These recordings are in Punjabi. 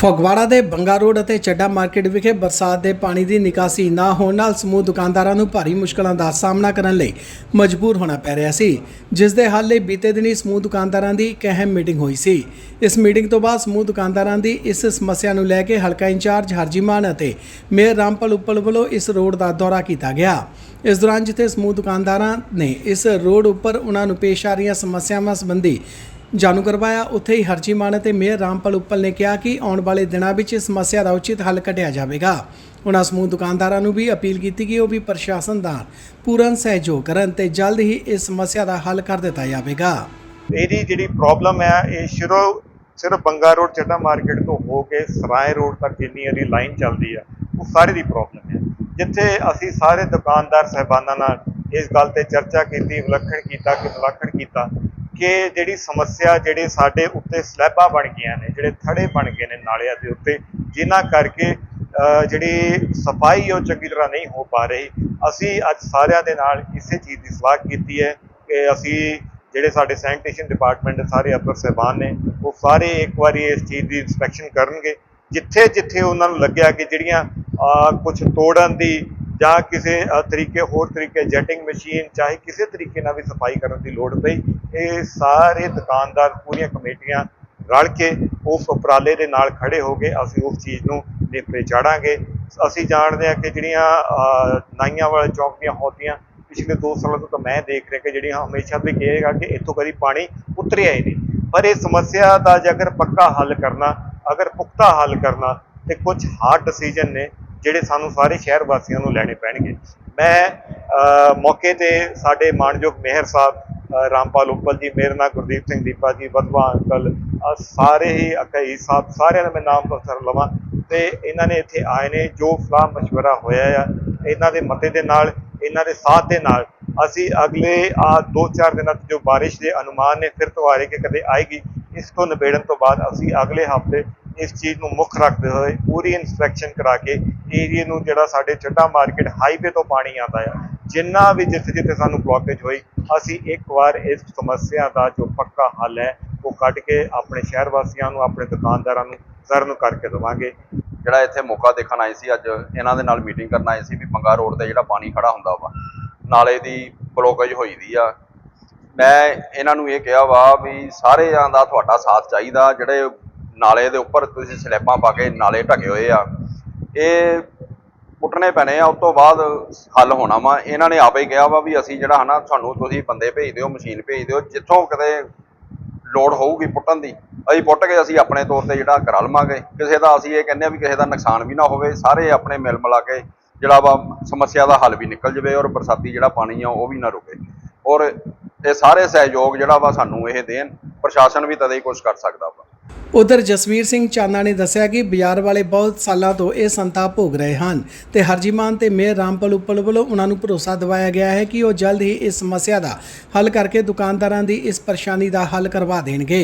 ਫਗਵਾੜਾ ਦੇ ਬੰਗਾ ਰੋਡ ਅਤੇ ਚੱਡਾ ਮਾਰਕੀਟ ਵਿਖੇ ਬਰਸਾਤ ਦੇ ਪਾਣੀ ਦੀ ਨਿਕਾਸੀ ਨਾ ਹੋਣ ਨਾਲ ਸਮੂਹ ਦੁਕਾਨਦਾਰਾਂ ਨੂੰ ਭਾਰੀ ਮੁਸ਼ਕਲਾਂ ਦਾ ਸਾਹਮਣਾ ਕਰਨ ਲਈ ਮਜਬੂਰ ਹੋਣਾ ਪੈ ਰਿਹਾ ਸੀ, ਜਿਸ ਦੇ ਹੱਲ ਲਈ ਬੀਤੇ ਦਿਨੀ ਸਮੂਹ ਦੁਕਾਨਦਾਰਾਂ ਦੀ ਇੱਕ ਅਹਿਮ ਮੀਟਿੰਗ ਹੋਈ ਸੀ। ਇਸ ਮੀਟਿੰਗ ਤੋਂ ਬਾਅਦ ਸਮੂਹ ਦੁਕਾਨਦਾਰਾਂ ਦੀ ਇਸ ਸਮੱਸਿਆ ਨੂੰ ਲੈ ਕੇ ਹਲਕਾ ਇੰਚਾਰਜ ਹਰਜੀਮਾਨ ਅਤੇ ਮੇਅਰ ਰਾਮਪਾਲ ਉੱਪਲ ਵੱਲੋਂ ਇਸ ਰੋਡ ਦਾ ਦੌਰਾ ਕੀਤਾ ਗਿਆ। ਇਸ ਦੌਰਾਨ ਜਿੱਥੇ ਸਮੂਹ ਦੁਕਾਨਦਾਰਾਂ ਨੇ ਇਸ ਰੋਡ ਉੱਪਰ ਉਹਨਾਂ ਨੂੰ ਪੇਸ਼ ਆ ਰਹੀਆਂ ਸਮੱਸਿਆਵਾਂ ਸੰਬੰਧੀ ਜਾਣੂ ਕਰਵਾਇਆ। ਉੱਥੇ ਹੀ ਹਰਜੀ ਮਾਨ ਅਤੇ ਮੇਅਰ ਰਾਮਪਾਲ ਉੱਪਲ ਨੇ ਕਿਹਾ ਕਿ ਆਉਣ ਵਾਲੇ ਦਿਨਾਂ ਵਿੱਚ ਇਸ ਸਮੱਸਿਆ ਦਾ ਉਚਿਤ ਹੱਲ ਕੱਢਿਆ ਜਾਵੇਗਾ। ਉਹਨਾਂ ਸਮੂਹ ਦੁਕਾਨਦਾਰਾਂ ਨੂੰ ਵੀ ਅਪੀਲ ਕੀਤੀ ਕਿ ਉਹ ਵੀ ਪ੍ਰਸ਼ਾਸਨ ਦਾ ਪੂਰਨ ਸਹਿਯੋਗ ਕਰਨ ਤੇ ਜਲਦ ਹੀ ਇਸ ਸਮੱਸਿਆ ਦਾ ਹੱਲ ਕਰ ਦਿੱਤਾ ਜਾਵੇਗਾ। ਇਹਦੀ ਜਿਹੜੀ ਪ੍ਰੋਬਲਮ ਹੈ, ਇਹ ਸ਼ੁਰੂ ਸਿਰਫ ਬੰਗਾ ਰੋਡ, ਚੱਡਾ ਮਾਰਕੀਟ ਤੋਂ ਹੋ ਕੇ ਸਰਾਏ ਰੋਡ ਤੱਕ ਜਿੰਨੀ ਇਹਦੀ ਲਾਈਨ ਚੱਲਦੀ ਆ ਉਹ ਸਾਰੀ ਦੀ ਪ੍ਰੋਬਲਮ ਹੈ। ਜਿੱਥੇ ਅਸੀਂ ਸਾਰੇ ਦੁਕਾਨਦਾਰ ਸਹਿਬਾਨਾਂ ਨਾਲ ਇਸ ਗੱਲ ਤੇ ਚਰਚਾ ਕੀਤੀ, ਵਿਲੱਖਣ ਕੀਤਾ ਕਿ ਵਿਲੱਖਣ ਕੀਤਾ ਕਿ ਜਿਹੜੀ ਸਮੱਸਿਆ ਜਿਹੜੇ ਸਾਡੇ ਉੱਤੇ ਸਲੈਬਾਂ ਬਣ ਗਈਆਂ ਨੇ, ਜਿਹੜੇ ਥੜੇ ਬਣ ਗਏ ਨੇ ਨਾਲਿਆਂ ਦੇ ਉੱਤੇ, ਜਿਨ੍ਹਾਂ ਕਰਕੇ ਜਿਹੜੀ ਸਫ਼ਾਈ ਉਹ ਚੰਗੀ ਤਰ੍ਹਾਂ ਨਹੀਂ ਹੋ ਪਾ ਰਹੀ, ਅਸੀਂ ਅੱਜ ਸਾਰਿਆਂ ਦੇ ਨਾਲ ਇਸੇ ਚੀਜ਼ ਦੀ ਸਲਾਹ ਕੀਤੀ ਹੈ ਕਿ ਅਸੀਂ ਜਿਹੜੇ ਸਾਡੇ ਸੈਨੀਟੇਸ਼ਨ ਡਿਪਾਰਟਮੈਂਟ ਦੇ ਸਾਰੇ ਅਫਸਰ ਸਹਿਬਾਨ ਨੇ, ਉਹ ਸਾਰੇ ਇੱਕ ਵਾਰੀ ਇਸ ਚੀਜ਼ ਦੀ ਇਨਸਪੈਕਸ਼ਨ ਕਰਨਗੇ। ਜਿੱਥੇ ਜਿੱਥੇ ਉਹਨਾਂ ਨੂੰ ਲੱਗਿਆ ਕਿ ਜਿਹੜੀਆਂ ਕੁਝ ਤੋੜਨ ਦੀ ਜਾਂ ਕਿਸੇ ਤਰੀਕੇ, ਹੋਰ ਤਰੀਕੇ, ਜੈਟਿੰਗ ਮਸ਼ੀਨ, ਚਾਹੇ ਕਿਸੇ ਤਰੀਕੇ ਨਾਲ ਵੀ ਸਫ਼ਾਈ ਕਰਨ ਦੀ ਲੋੜ ਪਈ ਇਹ ਸਾਰੇ ਦੁਕਾਨਦਾਰ, ਪੂਰੀਆਂ ਕਮੇਟੀਆਂ ਰਲ ਕੇ ਉਸ ਉਪਰਾਲੇ ਦੇ ਨਾਲ ਖੜੇ ਹੋ ਕੇ ਅਸੀਂ ਉਸ ਚੀਜ਼ ਨੂੰ ਨੇਪਰੇ ਚਾੜਾਂਗੇ। ਅਸੀਂ ਜਾਣਦੇ ਹਾਂ ਕਿ ਜਿਹੜੀਆਂ ਨਾਈਆਂ ਵਾਲੇ ਚੌਕ ਦੀਆਂ ਹੋਦੀਆਂ, ਪਿਛਲੇ 2 ਸਾਲਾਂ ਤੋਂ ਤਾਂ ਮੈਂ ਦੇਖ ਰਿਹਾ ਕਿ ਜਿਹੜੀਆਂ ਹਮੇਸ਼ਾ ਵੀ ਕਹੇਗਾ ਕਿ ਇੱਥੋਂ ਕਦੀ ਪਾਣੀ ਉਤਰਿਆ ਹੀ ਨਹੀਂ। ਪਰ ਇਹ ਸਮੱਸਿਆ ਦਾ ਜੇ ਅਗਰ ਪੱਕਾ ਹੱਲ ਕਰਨਾ, ਅਗਰ ਪੁਖਤਾ ਹੱਲ ਕਰਨਾ, ਤੇ ਕੁਝ ਹਾਰਡ ਡਿਸੀਜਨ ਨੇ ਜਿਹੜੇ ਸਾਨੂੰ ਸਾਰੇ ਸ਼ਹਿਰ ਵਾਸੀਆਂ ਨੂੰ ਲੈਣੇ ਪੈਣਗੇ। ਮੈਂ ਮੌਕੇ ਤੇ ਸਾਡੇ ਮਾਨਯੋਗ ਮੇਹਰ ਸਾਹਿਬ ਰਾਮਪਾਲ ਉੱਪਲ ਜੀ ਮੇਰੇ ਨਾਲ ਗੁਰਦੀਪ ਸਿੰਘ ਦੀਪਾ ਜੀ ਵਧਵਾ ਅੰਕਲ ਅ, ਸਾਰੇ ਹੀ ਅਕਈ ਸਾਹਿਬ ਸਾਰਿਆਂ ਦਾ ਮੈਂ ਨਾਮ ਪ੍ਰਸਰ ਲਵਾਂ ਤੇ ਇਹਨਾਂ ਨੇ ਇੱਥੇ ਆਏ ਨੇ ਜੋ ਸਲਾਹ مشورہ ਹੋਇਆ ਆ ਇਹਨਾਂ ਦੇ ਮਤੇ ਦੇ ਨਾਲ ਇਹਨਾਂ ਦੇ ਸਾਥ ਦੇ ਨਾਲ ਅਸੀਂ ਅਗਲੇ ਆ 2-4 ਦਿਨਾਂ 'ਚ ਜੋ ਬਾਰਿਸ਼ ਦੇ ਅਨੁਮਾਨ ਨੇ ਫਿਰ ਤੋਂ ਆ ਰਹੇ ਕਿ ਕਦੇ ਆਏਗੀ ਇਸ ਤੋਂ ਨਿਬੇੜਨ ਤੋਂ ਬਾਅਦ ਅਸੀਂ ਅਗਲੇ ਹਫਤੇ ਇਸ ਚੀਜ਼ ਨੂੰ ਮੁੱਖ ਰੱਖਦੇ ਹੋਏ ਪੂਰੀ ਇਨਸਪੈਕਸ਼ਨ ਕਰਾ ਕੇ ਏਰੀਏ ਨੂੰ ਜਿਹੜਾ ਸਾਡੇ ਚੱਡਾ ਮਾਰਕੀਟ ਹਾਈਵੇ ਤੋਂ ਪਾਣੀ ਆਉਂਦਾ ਆ ਜਿੰਨਾ ਵੀ ਜਿੱਥੇ ਜਿੱਥੇ ਸਾਨੂੰ ਬਲੌਕੇਜ ਹੋਈ, ਅਸੀਂ ਇੱਕ ਵਾਰ ਇਸ ਸਮੱਸਿਆ ਦਾ ਜੋ ਪੱਕਾ ਹੱਲ ਹੈ, ਉਹ ਕੱਢ ਕੇ ਆਪਣੇ ਸ਼ਹਿਰ ਵਾਸੀਆਂ ਨੂੰ, ਆਪਣੇ ਦੁਕਾਨਦਾਰਾਂ ਨੂੰ ਸਰ ਨੂੰ ਕਰਕੇ ਦੇਵਾਂਗੇ। ਜਿਹੜਾ ਇੱਥੇ ਮੌਕਾ ਦੇਖਣ ਆਏ ਸੀ, ਅੱਜ ਇਹਨਾਂ ਦੇ ਨਾਲ ਮੀਟਿੰਗ ਕਰਨ ਆਏ ਸੀ ਵੀ ਪੰਗਾ ਰੋਡ ਤੇ ਜਿਹੜਾ ਪਾਣੀ ਖੜਾ ਹੁੰਦਾ ਵਾ, ਨਾਲੇ ਦੀ ਬਲੋਕੇਜ ਹੋਈ ਦੀ ਆ। ਮੈਂ ਇਹਨਾਂ ਨੂੰ ਇਹ ਕਿਹਾ ਵਾ ਵੀ ਸਾਰਿਆਂ ਦਾ ਤੁਹਾਡਾ ਸਾਥ ਚਾਹੀਦਾ, ਜਿਹੜੇ ਨਾਲੇ ਦੇ ਉੱਪਰ ਤੁਸੀਂ ਸਲੈਬਾਂ ਪਾ ਕੇ ਨਾਲੇ ਢਕੇ ਹੋਏ ਆ। ਇਹ ਪੁੱਟਣੇ ਪੈਣੇ ਆ, ਉਸ ਤੋਂ ਬਾਅਦ ਹੱਲ ਹੋਣਾ ਵਾ। ਇਹਨਾਂ ਨੇ ਆਪੇ ਕਿਹਾ ਵਾ ਵੀ ਅਸੀਂ ਜਿਹੜਾ ਹਨਾ ਤੁਹਾਨੂੰ ਤੁਸੀਂ ਬੰਦੇ ਭੇਜ ਦਿਓ, ਮਸ਼ੀਨ ਭੇਜ ਦਿਓ, ਜਿੱਥੋਂ ਕਦੇ ਲੋੜ ਹੋਊਗੀ ਪੁੱਟਣ ਦੀ, ਅਸੀਂ ਪੁੱਟ ਕੇ ਅਸੀਂ ਆਪਣੇ ਤੌਰ ਤੇ ਜਿਹੜਾ ਕਰਾ ਲਵਾਂਗੇ। ਕਿਸੇ ਦਾ ਅਸੀਂ ਇਹ ਕਹਿੰਦੇ ਆ ਵੀ ਕਿਸੇ ਦਾ ਨੁਕਸਾਨ ਵੀ ਨਾ ਹੋਵੇ, ਸਾਰੇ ਆਪਣੇ ਮਿਲ ਮਿਲਾ ਕੇ ਜਿਹੜਾ ਵਾ ਸਮੱਸਿਆ ਦਾ ਹੱਲ ਵੀ ਨਿਕਲ ਜਵੇ ਔਰ ਬਰਸਾਤੀ ਜਿਹੜਾ ਪਾਣੀ ਆ, ਉਹ ਵੀ ਨਾ ਰੁਕੇ। ਔਰ ਇਹ ਸਾਰੇ ਸਹਿਯੋਗ ਜਿਹੜਾ ਵਾ ਸਾਨੂੰ ਇਹ ਦੇਣ, ਪ੍ਰਸ਼ਾਸਨ ਵੀ ਤਦੇ ਹੀ ਕੁਝ ਕਰ ਸਕਦਾ ਵਾ। ਉਧਰ ਜਸਵੀਰ ਸਿੰਘ ਚਾਨਾ ਨੇ ਦੱਸਿਆ ਕਿ ਬਾਜ਼ਾਰ ਵਾਲੇ ਬਹੁਤ ਸਾਲਾਂ ਤੋਂ ਇਹ ਸੰਤਾਪ ਭੋਗ ਰਹੇ ਹਨ ਤੇ ਹਰਜੀਮਾਨ ਤੇ ਮੇਅਰ ਰਾਮਪਾਲ ਉੱਪਲ ਵੱਲੋਂ ਉਹਨਾਂ ਨੂੰ ਭਰੋਸਾ ਦਿਵਾਇਆ ਗਿਆ ਹੈ ਕਿ ਉਹ ਜਲਦ ਹੀ ਇਸ ਸਮੱਸਿਆ ਦਾ ਹੱਲ ਕਰਕੇ ਦੁਕਾਨਦਾਰਾਂ ਦੀ ਇਸ ਪਰੇਸ਼ਾਨੀ ਦਾ ਹੱਲ ਕਰਵਾ ਦੇਣਗੇ।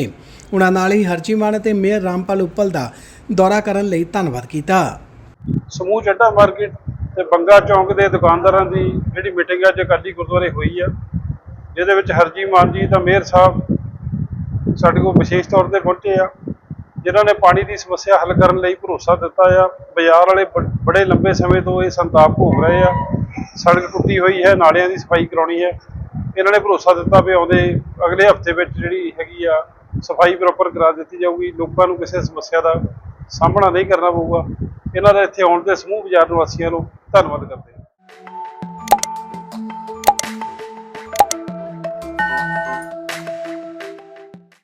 ਉਹਨਾਂ ਨਾਲ ਹੀ ਹਰਜੀਮਾਨ ਤੇ ਮੇਅਰ ਰਾਮਪਾਲ ਉੱਪਲ ਦਾ ਦੌਰਾ ਕਰਨ ਲਈ ਧੰਨਵਾਦ ਕੀਤਾ। ਸਮੂਹ ਚੱਡਾ ਮਾਰਕੀਟ ਤੇ ਬੰਗਾ ਚੌਂਕ ਦੇ ਦੁਕਾਨਦਾਰਾਂ ਦੀ ਜਿਹੜੀ ਮੀਟਿੰਗ ਅੱਜ ਅਕਾਲੀ ਗੁਰਦੁਆਰੇ ਹੋਈ ਆ, ਜਿਹਦੇ ਵਿੱਚ ਹਰਜੀ ਮਾਨ ਜੀ ਦਾ ਮੇਅਰ ਸਾਹਿਬ ਸਾਡੇ ਕੋਲ ਵਿਸ਼ੇਸ਼ ਤੌਰ ਤੇ ਪਹੁੰਚੇ ਆ। ਜਿਨ੍ਹਾਂ ਨੇ ਪਾਣੀ ਦੀ ਸਮੱਸਿਆ ਹੱਲ ਕਰਨ ਲਈ ਭਰੋਸਾ ਦਿੱਤਾ ਆ, ਬਾਜ਼ਾਰ ਵਾਲੇ ਬ- ਬੜੇ ਲੰਬੇ ਸਮੇਂ ਤੋਂ ਇਹ ਸੰਤਾਪ ਭੋਗ ਰਹੇ ਆ। ਸੜਕ ਟੁੱਟੀ ਹੋਈ ਹੈ, ਨਾਲਿਆਂ ਦੀ ਸਫ਼ਾਈ ਕਰਾਉਣੀ ਹੈ। ਇਹਨਾਂ ਨੇ ਭਰੋਸਾ ਦਿੱਤਾ ਵੀ ਆਉਂਦੇ, ਅਗਲੇ ਹਫ਼ਤੇ ਵਿੱਚ ਜਿਹੜੀ ਹੈਗੀ ਆ, ਸਫ਼ਾਈ ਪ੍ਰੋਪਰ ਕਰਾ ਦਿੱਤੀ ਜਾਊਗੀ। ਲੋਕਾਂ ਨੂੰ ਕਿਸੇ ਸਮੱਸਿਆ ਦਾ ਸਾਹਮਣਾ ਨਹੀਂ ਕਰਨਾ ਪਊਗਾ। ਇਹਨਾਂ ਦਾ ਇੱਥੇ ਆਉਣ 'ਤੇ ਸਮੂਹ ਬਾਜ਼ਾਰ ਨਿਵਾਸੀਆਂ ਨੂੰ ਧੰਨਵਾਦ ਕਰਦੇ ਹਾਂ।